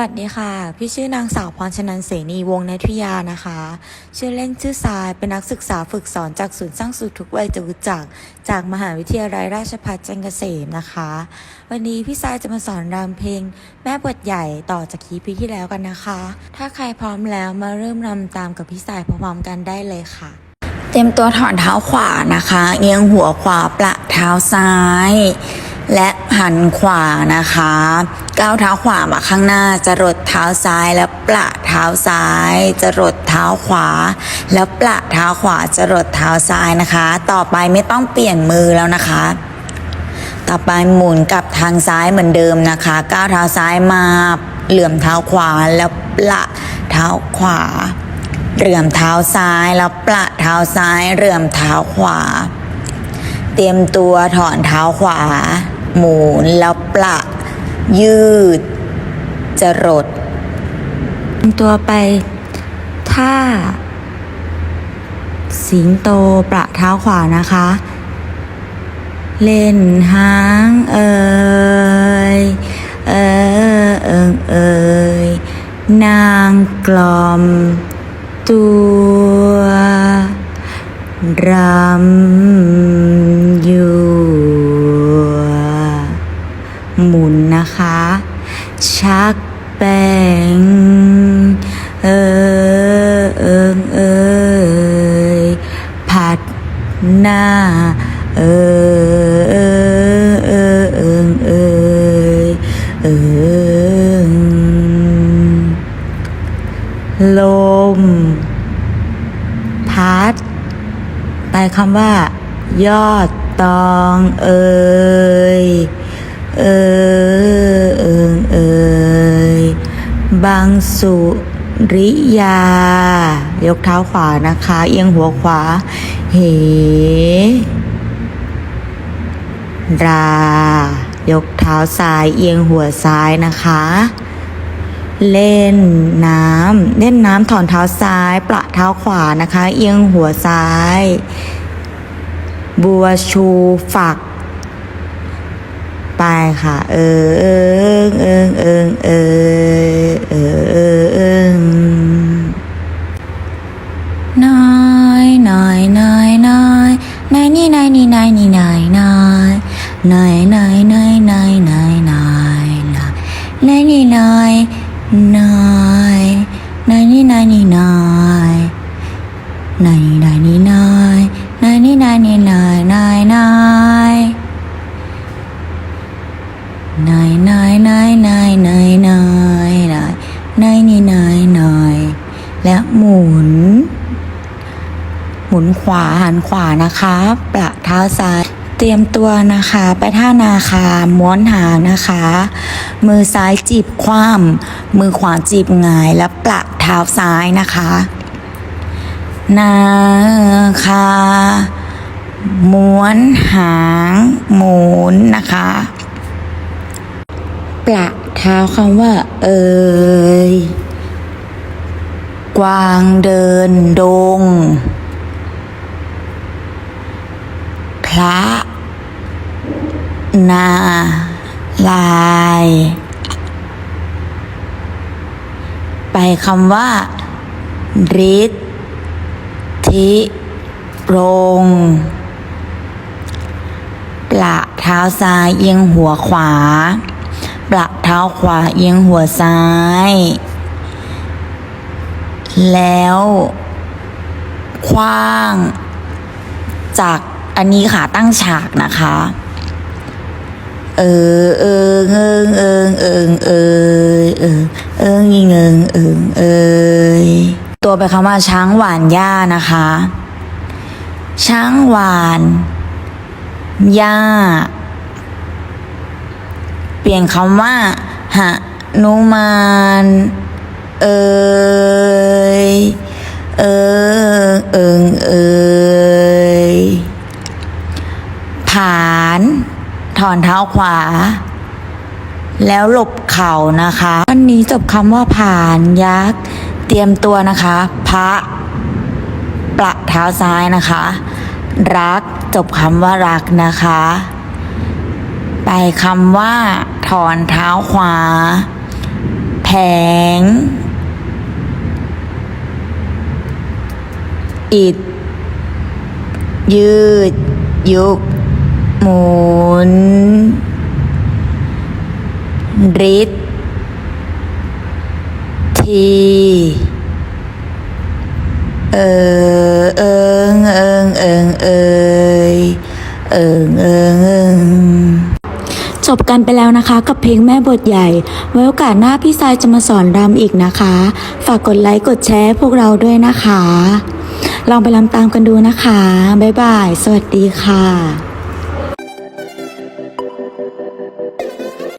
วัสดีค่ะ พี่ชื่อนางสาวพรชนันเสนีวงศ์นัทยานะคะ ชื่อเล่นชื่อทราย เป็นนักศึกษาฝึกสอนจากศูนย์สร้างสุขทุกวัยจะรู้จัก จากมหาวิทยาลัยราชภัฏจันทร์เกษมนะคะ วันนี้พี่ทรายจะมาสอนรำเพลง แม่บทใหญ่ต่อจากคีพีที่แล้วกันนะคะ ถ้าใครพร้อมแล้วมาเริ่มรำตามกับพี่ทรายพร้อมๆกันได้เลยค่ะ เตรียมตัวถอนเท้าขวานะคะ เอียงหัวขวาประเท้าซ้าย และหันขวานะคะก้าวเท้าขวามาข้างหน้าจะรดเท้าซ้ายแล้วประเท้าซ้าย จะรดเท้าขวา แล้วประเท้าขวาจะรดเท้าซ้ายนะคะ ต่อไปไม่ต้องเปลี่ยนมือแล้วนะคะ ต่อไปหมุนกลับทางซ้ายเหมือนเดิมนะคะก้าวเท้าซ้ายมาเหลื่อมเท้าขวาแล้วประเท้าขวาเหลื่อมเท้าซ้ายแล้วประเท้าซ้ายเหลื่อมเท้าขวา เตรียมตัวถอนเท้าขวา หมุนแล้วประยืด จรด ตัวไป ท่า สิงโตประเท้าขวานะคะ เล่นหางเอ่ยเออเอิงเอ่ยนางกลอม ตัวรำอยู่ หมุนนะคะ ชักแปงเออเอิงเอยผัดหน้า เออเออเออเอิงเอยเอิงลม พัดไปคำว่า ยอดตองเอย เออเอิงเอยบางสุริยา ยกเท้าขวานะคะ เอียงหัวขวา เห รา ยกเท้าซ้าย เอียงหัวซ้ายนะคะ เล่นน้ำเล่นน้ำถอนเท้าซ้าย ประเท้าขวานะคะ เอียงหัวซ้าย บัวชูฝัก ไปค่ะ เออเอิงเอิงเอิงเออเออเออเอิงน้อยน้อยน้อยน้อยนายนี่นายนี่นายนี่นายนายนายนายนายนายนายนายนายนายนี่นายนาย นายนายนายนายนายนายนายนายนี่นายนายและหมุน หมุนขวาหันขวานะคะประเท้าซ้ายเตรียมตัวนะคะ ไปท่านาคาม้วนหางนะคะ มือซ้ายจีบคว่ำมือขวาจีบงายและประเท้าซ้ายนะคะ นาคาม้วนหางหมุนนะคะ ประเท้าคำว่า เอยกวางเดินดง พระ นา ลาย ไปคำว่าฤทธิรงประเท้าซ้ายเอียงหัวขวา ประเท้าขวาเอียงหัวซ้าย แล้วคว้าง จากอันนี้ค่ะตั้งฉากนะคะ เออเออเอิงเอิงเอิงเอิงเอิงเอิงยิงเอิงเอิงเอยตัวไปคำว่าช้างหวานหญ้านะคะ ช้างหวานหญ้า ลี่ยนคำว่าหะนุมานเอยเออเอิงเอยผานถอนเท้าขวา แล้วหลบเข่านะคะวันนี้จบคำว่าผ่านยักษ์ เตรียมตัวนะคะ พระประเท้าซ้ายนะคะ รักจบคำว่ารักนะคะ ไปคำว่า ถอนเท้าขวา แผง อิด ยืด ยุกหมุนริดทีเออเอิงเอิงเอิงเอยเอิงเอิงเอิงจ บกันไปแล้วนะคะ กับเพลงแม่บทใหญ่ ไว้โอกาสหน้าพี่สายจะมาสอนรำอีกนะคะ ฝากกดไลค์กดแชร์พวกเราด้วยนะคะ ลองไปรำตามกันดูนะคะ บ๊ายบาย สวัสดีค่ะ